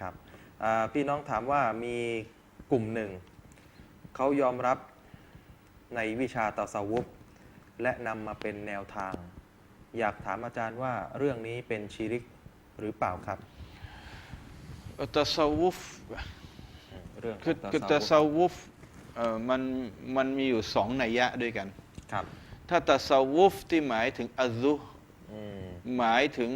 ครับอ่าพี่น้องถามว่ามีกลุ่มหนึ่ง เขายอมรับในวิชาตาสาวุฟและนำมาเป็นแนวทาง อยากถามอาจารย์ว่าเรื่องนี้เป็นชีริกหรือเปล่าครับตะซาวุฟเรื่องขคือองคือตาตะสาซาวุฟวุฟเอ่อมันมันมีอยู่สองนัยยะด้วยกันครับถ้าตะซาวุฟที่หมายถึงอัลลุอืมหมายถึง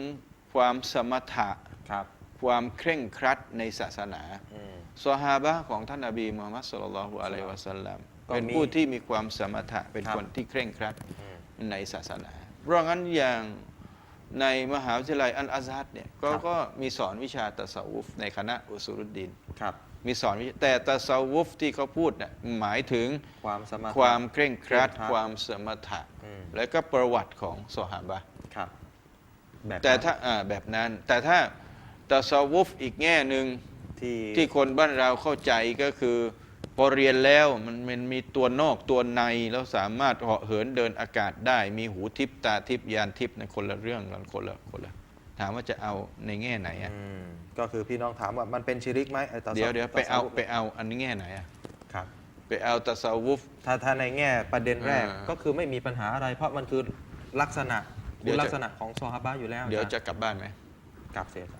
ความสมถะครับ ความเคร่งครัดในศาสนาอืมซอฮาบะห์ของท่านนบีมุฮัมมัดสุลลัลลอฮุอะลัยฮิวะสัลลัมก็เป็นมีผู้ที่มีความสมถะเป็นครับคนที่เคร่งครัดอืมในศาสนา เพราะงั้นอย่างในมหาวิทยาลัยอันอาซัดเนี่ยก็ครับก็มีสอนวิชาตะซาวุฟในคณะอุสุรุดดีนครับมีสอนวิชาแต่ตะซาวุฟที่เขาพูดน่ะหมายถึงความสมถะความเคร่งครัดเคร่งครัด ความสมถะอืมและก็ประวัติของซอฮาบะห์ครับแบบแต่นั้นถ้าอ่าแบบนั้นแต่ถ้า ตะซาวุฟอีกแง่หนึ่งที่ที่คนบ้านเราเข้าใจก็คือ พอเรียนแล้วมันมันมีตัวนอกตัวในแล้วสามารถเหาะเหินเดินอากาศได้ มีหูทิพตาทิพยานทิพในคนละเรื่องกันคนละคนละถามว่าจะเอาในแง่ไหนอะอืมก็คือพี่น้องถามว่ามันเป็นชีริกไหมไอ้ตาสาเดี๋ยวเดี๋ยวไปตสเอาวุฟไปเอาอันนี้แง่ไหนอะครับ ไปเอาตะซาวุฟถ้าถ้าในแง่ประเด็นแรกอ่า ก็คือไม่มีปัญหาอะไร เพราะมันคือลักษณะเดี๋คุยวณจะลักษณะของซอฮาบะห์อยู่แล้วเดี๋ยวจะอากลับบ้านไหม กลับเสียเอ่อ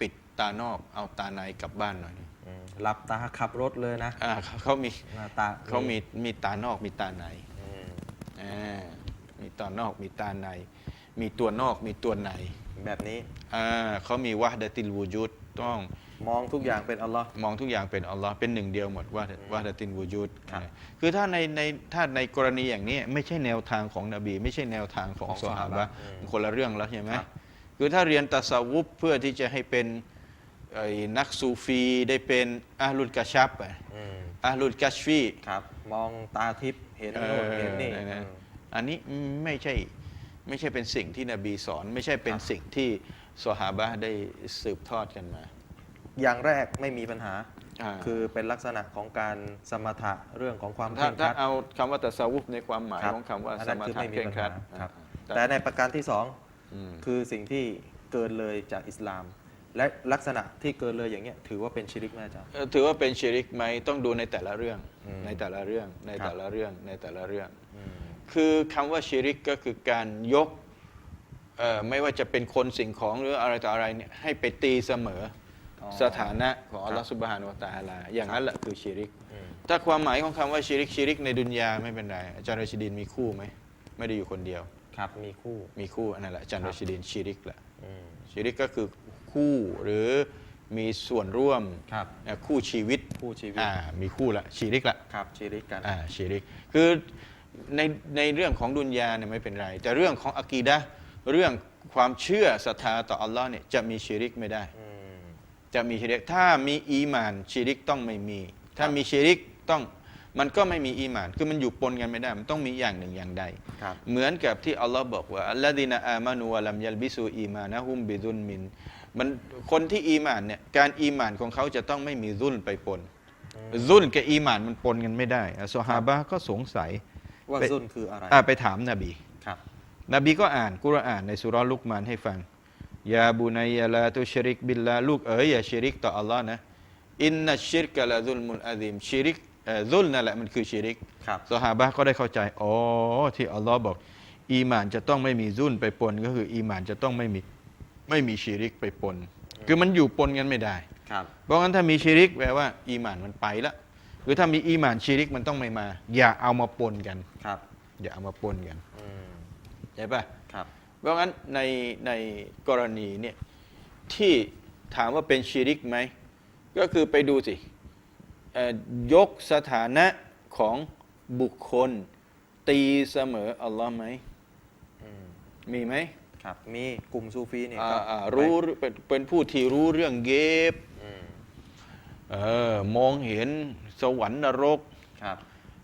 ปิดตานอกเอาตาในกลับบ้านหน่อยอืมหลับตาขับรถเลยนะอ่าเขาเขามีหน้าตาเขามีมีตานอกมีตาในอืมอ่ามีตานอกมีตาใน มีตัวนอกมีตัวในแบบนี้อ่าเขามีวะดะติลวูจุดต้องมองทุกอย่างเป็นอัลลอฮ์มองทุกอย่างเป็นอัลลอฮ์เป็นหนึ่งเดียวหมดวะวะดะตินวูจุดครับคือถ้าในในถ้าในกรณีอย่างนี้ไม่ใช่แนวทางของนบี ไม่ใช่แนวทางของของซอฮาบะห์อืมคนละเรื่องแล้วใช่ไหม ครับคือถ้าเรียนตัสาวุฟเพื่อที่จะให้เป็นไอ้นักซูฟีได้เป็นอาลุลกะชับอะอืมอาลุลกัชฟีครับมองตาทิพย์เห็นเอโน่นอเห็นนี่นะอืมอันนี้ไม่ใช่ไม่ใช่เป็นสิ่งที่นบีสอน ไม่ใช่เป็นครับสิ่งที่ซอฮาบะห์ได้สืบทอดกันมา อย่างแรกไม่มีปัญหาอ่าคือเป็นลักษณะของการสมถะเรื่องของความเคถ้าร่งคถ้ารัดเอาคำว่าตัสาวุฟในความหมายครับของคำว่าอันสนั้นมคือถะไม่มีเคร่งครัดปัญหาครับอ่าแต่ในประการที่สองอืม คือสิ่งที่เกินเลยจากอิสลาม และลักษณะที่เกินเลยอย่างเงี้ยถือว่าเป็นชิริกไหมอาจารย์ เอ่อถือว่าเป็นชิริกไหมต้องดูในแต่ละเรื่องอืม ในแต่ละเรื่องในครับแต่ละเรื่องในแต่ละเรื่องอืมคือคำว่าชิริกก็คือการยกเอ่อไม่ว่าจะเป็นคนสิ่งของหรืออะไรต่ออะไรเนี่ยให้ไปตีเสมอออสถานะของอัลลอฮฺครับสุบฮานุวะตะอาลาอย่างนั้นแหละคือชิริก อืม ถ้าความหมายของคำว่าชิริกชิริกในดุนยาไม่เป็นไรอาจารย์รชิดินมีคู่ไหมไม่ได้อยู่คนเดียว ครับมีคู่มีคู่อันนั่นแหละอาจารย์ครัรบชิดินชิริกแหละอืม ชิริกก็คือคู่หรือมีส่วนร่วมครับเอ่อคู่ชีวิตคู่ชีวิต อ่ามีคู่ละชิริกละ ครับชิริกกัน อ่าชิริกคือในในเรื่องของดุนยาเนี่ยไม่เป็นไร แต่เรื่องของอะกีดะห์เรื่องความเชื่อศรัทธาต่ออัลลอฮ์เนี่ยจะมีชิริกไม่ได้ อืม จะมีชิริกถ้ามีอีหมานชิริกต้องไม่มี ถ้าครับมีชิริกต้อง มันก็ไม่มีอีหมาน คือมันอยู่ปนกันไม่ได้ มันต้องมีอย่างหนึ่งอย่างใดครับเหมือนกับที่อัลลอฮ์บอกว่าอัลลอดีนอามานูวะลัมยัลบิซูอีมานะฮุมบิดุนมิน มันคนที่อีหมานเนี่ย การอีหมานของเขาจะต้องไม่มีรุนไปปน รุนกับอีหมานมันปนกันไม่ได้อัสฮาบะห์ก็สงสัยว่าไปซุนคืออะไรอะไปถามนบีครับ นบีก็อ่านกุรอานในสุเราะห์ลุกมานให้ฟังยาบุนัยยะลาตุชริกบิลลาลูกเอ๋ยอย่าชิริกต่ออัลลอฮ์นะอินนัชชิรกะละซุลมุนอาซิมชิริกเอ่อ ซุลนั่นแหละมันคือชิริกครับซอฮาบะห์ก็ได้เข้าใจ อ๋อ ที่อัลลอฮ์บอก อีหมานจะต้องไม่มีซุลไปปนก็คืออีหมานจะต้องไม่มีไม่มีชิริกไปปน คือมันอยู่ปนกันไม่ได้ครับเพราะงั้นถ้ามีชิริกแปลว่า อีหมานมันไปละหรือถ้ามีอีหมานชิริกมันต้องไม่มา อย่าเอามาปนกันครับ อย่าเอามาปนกันอืมใช่ปะครับเพราะงั้นในในกรณีเนี่ยที่ถามว่าเป็นชิริกไหมก็คือไปดูสิเอ่อ ยกสถานะของบุคคล ตีเสมออัลลอฮ์ไหมอืมมีไหมครับมีกลุ่มซูฟีเนี่ยอ่าก็อ่าไปรู้เป็นเป็นผู้ที่รู้เรื่องเกบอืมเออมองเห็นสวรรค์นรกครับ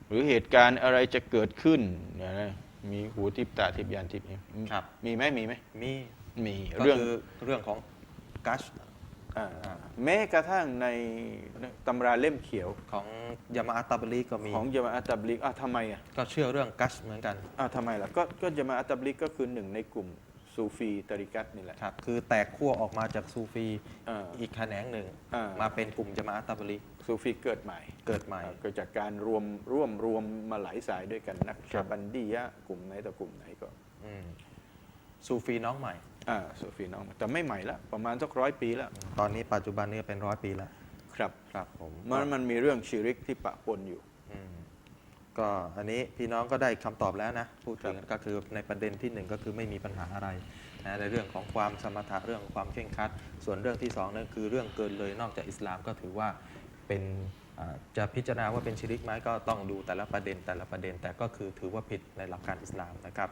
หรือเหตุการณ์อะไรจะเกิดขึ้นเนี่ยนะมีหูทิพตาทิพยานทิพย์ครับ มีไหมมีไหมมีมีก็เรื่องคือเรื่องของกัช อ่าแม้กระทั่งในตำราเล่มเขียวของยามาอัตตาบลีก็มี ของยามาอัตตับลิกอะทำไมอะก็เชื่อเรื่องกัชเหมือนกันอะทำไมล่ะก็ก็ยามาอัตตับลิกก็คือหนึ่งในกลุ่มซูฟีตริกัตนี่แหละครับคือแตกขั้วออกมาจากซูฟีอ่าอีกแขนงหนึ่งอ่ามาเป็นกลุ่มจมาอะตะบลีซูฟีเกิดใหม่ เกิดใหม่อ่าเกิดจากการรวมร่วมรวมมาหลายสายด้วยกันนักครัชาบบันดียะกลุ่มไหนต่อกลุ่มไหนก็อืมซูฟีน้องใหม่อ่าซูฟีน้องแต่ไม่ใหม่ละประมาณสักร้อยปีแล้วตอนนี้ปัจจุบันนี้เป็นร้อยปีแล้วครับครับผมมันมันมีเรื่องชิริกที่ปะปนอยู่อืมก็อันนี้พี่น้องก็ได้คำตอบแล้วนะพูดถึงครับก็คือในประเด็นที่หนึ่งก็คือไม่มีปัญหาอะไรนะในเรื่องของความสมถะเรื่องของความเคร่งครัด ส่วนเรื่องที่สองนั่นคือเรื่องเกินเลยนอกจากอิสลามก็ถือว่าเป็นอ่าจะพิจารณาว่าเป็นชิริกไหมก็ต้องดูแต่ละประเด็นแต่ละประเด็นแต่ก็คือถือว่าผิดในหลักการอิสลามนะครับ